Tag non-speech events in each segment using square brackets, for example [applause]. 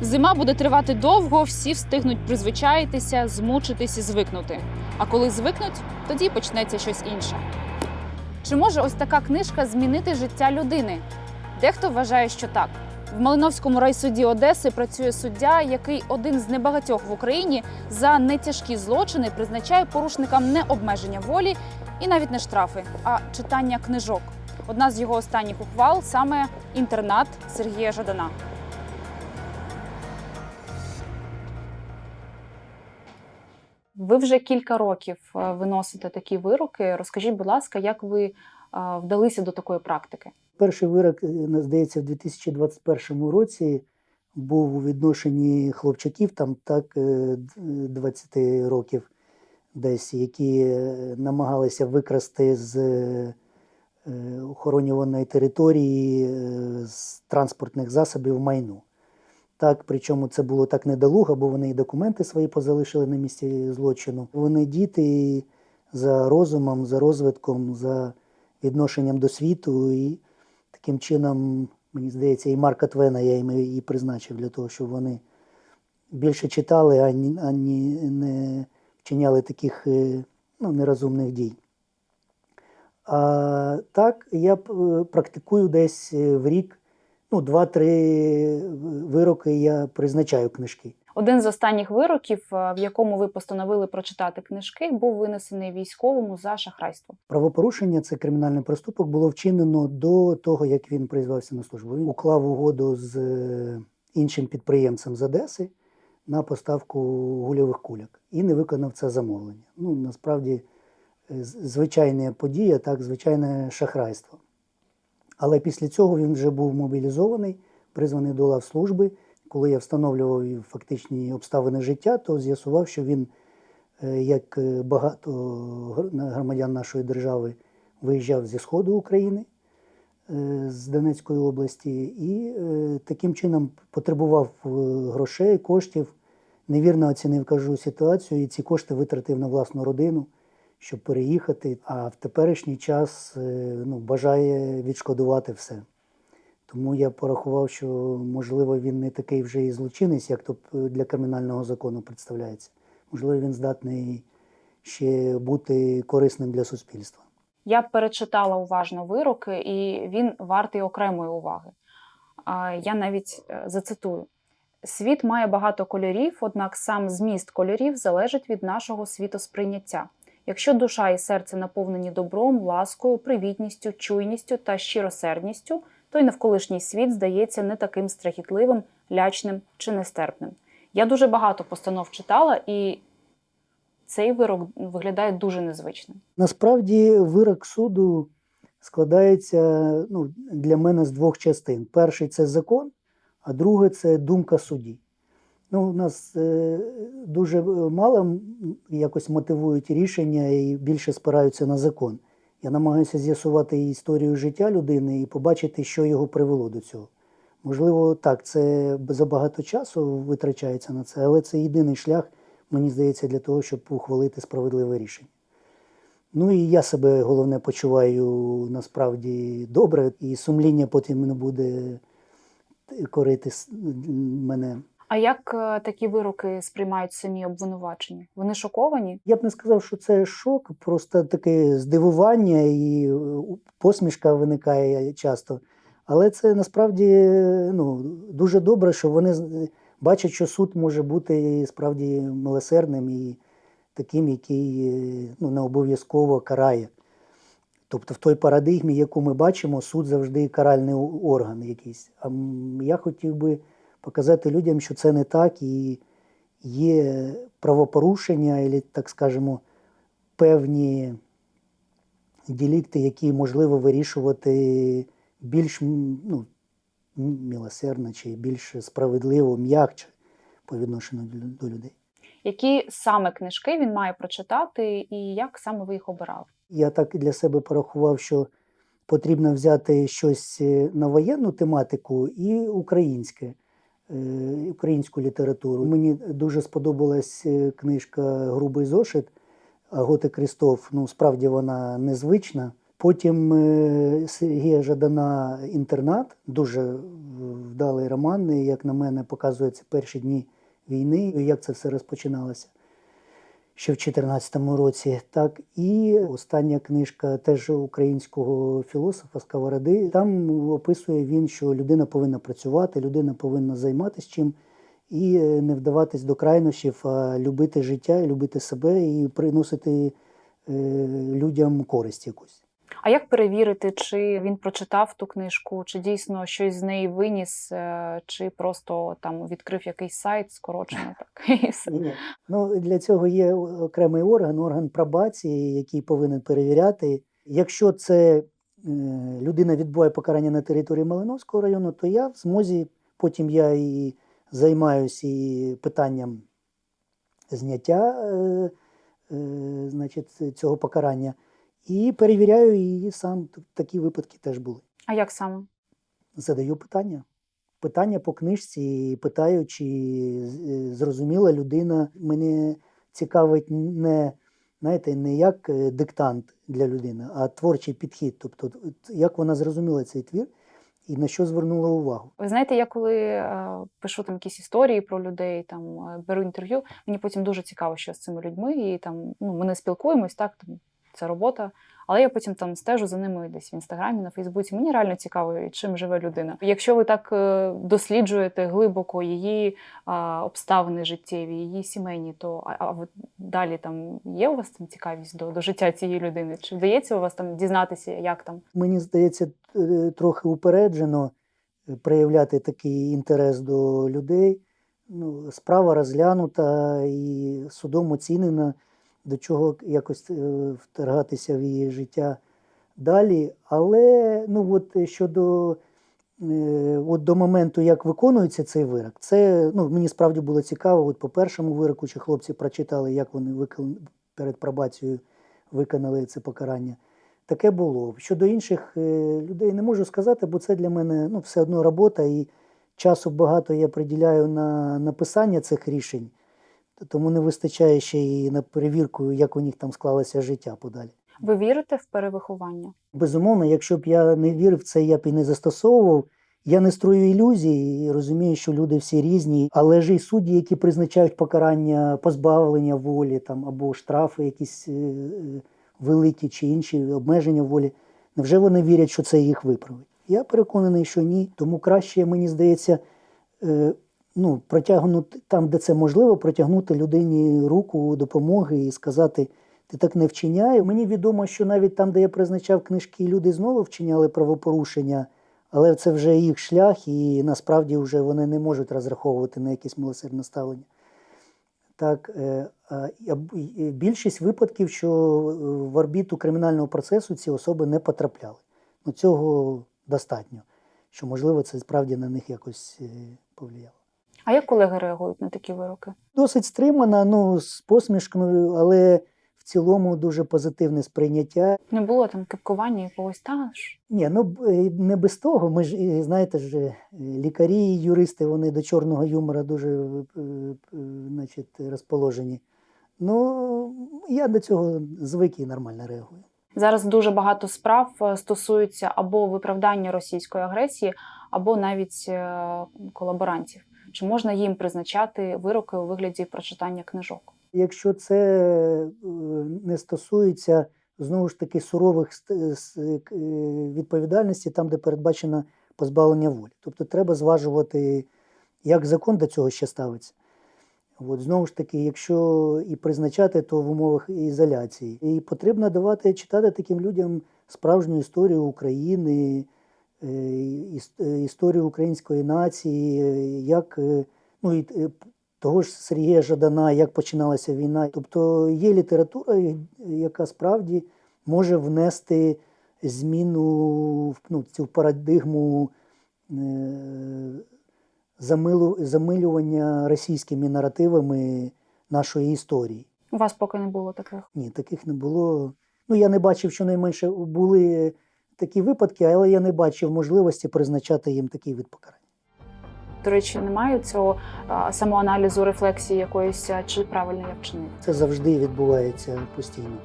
Зима буде тривати довго, всі встигнуть призвичаїтися, змучитись і звикнути. А коли звикнуть, тоді почнеться щось інше. Чи може ось така книжка змінити життя людини? Дехто вважає, що так. В Малиновському райсуді Одеси працює суддя, який один з небагатьох в Україні за нетяжкі злочини призначає порушникам не обмеження волі і навіть не штрафи, а читання книжок. Одна з його останніх ухвал саме інтернат Сергія Жадана. Ви вже кілька років е, виносите такі вироки. Розкажіть, будь ласка, як ви е, вдалися до такої практики? Перший вирок, е, здається, в 2021 році був у відношенні хлопчаків, там так е, 20 років десь, які намагалися викрасти з охоронюваної території з транспортних засобів майно. Так, причому це було так недолуго, бо вони і документи свої позалишили на місці злочину. Вони діти за розумом, за розвитком, за відношенням до світу. І таким чином, мені здається, і Марка Твена я їм і призначив для того, щоб вони більше читали, ані, ані не вчиняли таких е, ну, нерозумних дій. А так, я е, практикую десь е, в рік, ну, два-три вироки я призначаю книжки. Один з останніх вироків, е, в якому ви постановили прочитати книжки, був винесений військовому за шахрайство. Правопорушення це кримінальний проступок було вчинено до того, як він призвався на службу. Він уклав угоду з е, іншим підприємцем з Одеси на поставку гульових куляк і не виконав це замовлення. Ну насправді е, звичайна подія, так, звичайне шахрайство. Але після цього він вже був мобілізований, призваний до лав служби. Коли я встановлював фактичні обставини життя, то з'ясував, що він е, як е, багато громадян нашої держави виїжджав зі сходу України е, з Донецької області, і таким чином потребував грошей, коштів. Невірно оцінив кажу ситуацію, і ці кошти витратив на власну родину, щоб переїхати. А в теперішній час е, ну, бажає відшкодувати все. Тому я порахував, що можливо він не такий вже і злочинець, як то для кримінального закону представляється. Можливо, він здатний ще бути корисним для суспільства. Я перечитала уважно вироки, і він вартий окремої уваги. Я навіть е, зацитую: світ має багато кольорів, однак сам зміст кольорів залежить від нашого світосприйняття. Якщо душа і серце наповнені добром, ласкою, привітністю, чуйністю та щиросердністю, то й навколишній світ здається не таким страхітливим, лячним чи нестерпним. Я дуже багато постанов читала, і цей вирок виглядає дуже незвичним. Насправді вирок суду складається ну, для мене з двох частин. Перший це закон, а друге це думка судді. Ну, у нас е, дуже мало якось мотивують рішення і більше спираються на закон. Я намагаюся з'ясувати історію життя людини і побачити, що його привело до цього. Можливо, так, це забагато часу витрачається на це, але це єдиний шлях, мені здається, для того, щоб ухвалити справедливе рішення. Ну і я себе головне почуваю насправді добре, і сумління потім не буде корити мене. А як е, такі вироки сприймають самі обвинувачені? Вони шоковані? Я б не сказав, що це шок, просто таке здивування і е, посмішка виникає часто. Але це насправді ну, дуже добре, що вони бачать, що суд може бути справді милосердним і таким, який е, ну, не обов'язково карає. Тобто в той парадигмі, яку ми бачимо, суд завжди каральний орган якийсь. А я хотів би показати людям, що це не так, і є правопорушення, або, так скажемо, певні ділікти, які можливо вирішувати більш ну, милосердно чи більш справедливо, м'якче по відношенню до- людей. Які саме книжки він має прочитати, і як саме ви їх обирали? Я так для себе порахував, що потрібно взяти щось е, на воєнну тематику і українське, українську літературу. Мені дуже сподобалась е, книжка Грубий зошит Готи Крістоф. Ну, справді вона незвична. Потім е, Сергія Жадана інтернат, дуже вдалий роман, як на мене, показується перші дні війни, як це все розпочиналося ще в 2014 році. Так, і остання книжка теж українського філософа Сковороди. Там описує він, що людина повинна працювати, людина повинна займатися чим і е, не вдаватись до крайнощів, а любити життя, любити себе і приносити е, людям користь якусь. А як перевірити, чи він прочитав ту книжку, чи дійсно щось з неї виніс, е, чи просто там відкрив якийсь сайт скорочено [laughs] так і все. Ні. Ну, для цього є окремий орган, орган пробації, який повинен перевіряти. Якщо це е, людина відбуває покарання на території Малиновського району, то я в змозі, потім я і займаюся і питанням зняття е, значить, цього покарання. І перевіряю її сам. Такі випадки теж були. А як саме? Задаю питання. Питання по книжці, і питаю, чи е, зрозуміла людина. Мене цікавить не, знаєте, не як е, диктант для людини, а творчий підхід. Тобто, як вона зрозуміла цей твір і на що звернула увагу. Ви знаєте, я коли е, пишу там якісь історії про людей, там е, беру інтерв'ю, мені потім дуже цікаво, що з цими людьми, і там ну ми не спілкуємось, так там це робота. Але я потім там стежу за ними десь в інстаграмі, на Фейсбуці. Мені реально цікаво, чим живе людина. Якщо ви так е, досліджуєте глибоко її а, обставини життєві, її сімейні, то а, а от далі там є у вас там цікавість до, до життя цієї людини? Чи вдається у вас там дізнатися, як там? Мені здається, е, трохи упереджено е, проявляти такий інтерес до людей. Ну, справа розглянута і судом оцінена, до чого якось е, вторгатися в її життя далі. Але ну, от щодо е, от до моменту, як виконується цей вирок, це ну, мені справді було цікаво. От по першому вироку, чи хлопці прочитали, як вони перед пробацією виконали це покарання. Таке було. Щодо інших е, людей не можу сказати, бо це для мене ну, все одно робота, і часу багато я приділяю на написання цих рішень, тому не вистачає ще і на перевірку, як у них там склалося життя подалі. Ви вірите в перевиховання? Безумовно, якщо б я не вірив в це, я б і не застосовував. Я не строю ілюзій і розумію, що люди всі різні, але ж і судді, які призначають покарання позбавлення волі там або штрафи, якісь е, великі чи інші обмеження волі, невже вони вірять, що це їх виправить? Я переконаний, що ні. Тому краще, мені здається, е, ну, протягнути там, де це можливо, протягнути людині руку допомоги і сказати. Ти так не вчиняй. Мені відомо, що навіть там, де я призначав книжки, люди знову вчиняли правопорушення, але це вже їх шлях, і насправді вже вони не можуть розраховувати на якесь милосердне ставлення. Так, е, більшість випадків, що в орбіту кримінального процесу ці особи не потрапляли. Ну, цього достатньо, що можливо це справді на них якось е, повлияло. А як колеги реагують на такі вироки? Досить стримана, ну, з посмішкою, але в цілому дуже позитивне сприйняття. Не було там кипкування якогось та ж. Ні, ну е, не без того. Ми ж е, знаєте ж, е, лікарі, юристи, вони до чорного юмора дуже значить, розположені. Ну, я до цього звик і нормально реагую. Зараз дуже багато справ стосуються або виправдання російської агресії, або навіть колаборантів. Чи можна їм призначати вироки у вигляді прочитання книжок? Якщо це е, не стосується знову ж таки сурових е, е, відповідальності, там, де передбачено позбавлення волі. Тобто треба зважувати, як закон до цього ще ставиться. От, знову ж таки, якщо і призначати, то в умовах ізоляції. І потрібно давати читати таким людям справжню історію України, історію української нації, е, як е, ну, і, е, того ж Сергія Жадана, як починалася війна. Тобто є література, е, яка справді може внести зміну в ну, цю парадигму е, замилювання російськими наративами нашої історії. У вас поки не було таких. Ні, таких не було. Ну, я не бачив, щонайменше були такі випадки, але я не бачив можливості призначати їм такий від покарання. До речі, немає цього а, самоаналізу, рефлексії якоїсь, чи правильно я вчинив. Це завжди відбувається постійно.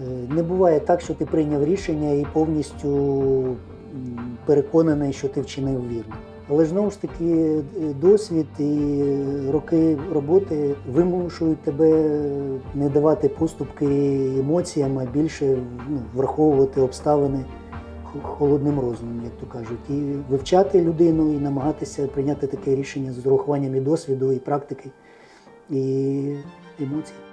Е, Не буває так, що ти прийняв рішення і повністю переконаний, що ти вчинив вірно. Але ж знову ж таки е, досвід і роки роботи вимушують тебе не давати поступки емоціям, а більше ну, враховувати обставини холодним розумом, як то кажуть, і вивчати людину, і намагатися прийняти таке рішення з урахуванням і досвіду, і практики, і емоцій.